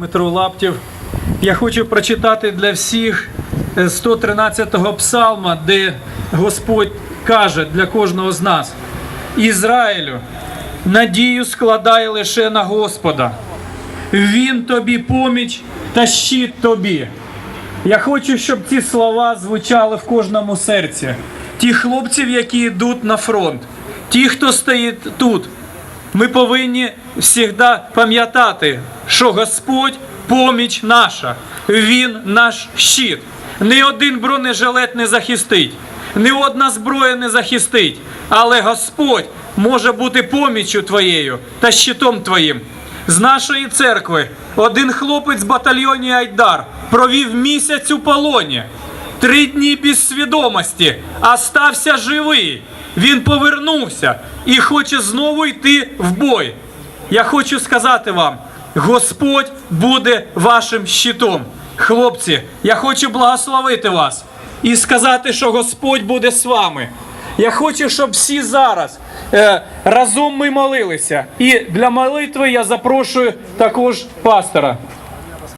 Дмитро Лаптів. Я хочу прочитати для всіх е, 113-го псалма, де Господь каже для кожного з нас: Ізраїлю, надію складай лише на Господа. Він тобі поміч та щит тобі. Я хочу, щоб ці слова звучали в кожному серці. Ті хлопців, які йдуть на фронт, ті, хто стоїть тут, ми повинні завжди пам'ятати, що Господь поміч наша, Він наш щит. Ні один бронежилет не захистить, ні одна зброя не захистить, але Господь може бути поміччю твоєю та щитом твоїм. З нашої церкви один хлопець з батальйоні Айдар провів місяць у полоні. Три дні без свідомості, а стався живий. Він повернувся і хоче знову йти в бой. Я хочу сказати вам: Господь буде вашим щитом. Хлопці, я хочу благословити вас і сказати, що Господь буде з вами. Я хочу, щоб всі зараз е, разом ми молилися. І для молитви я запрошую також пастора.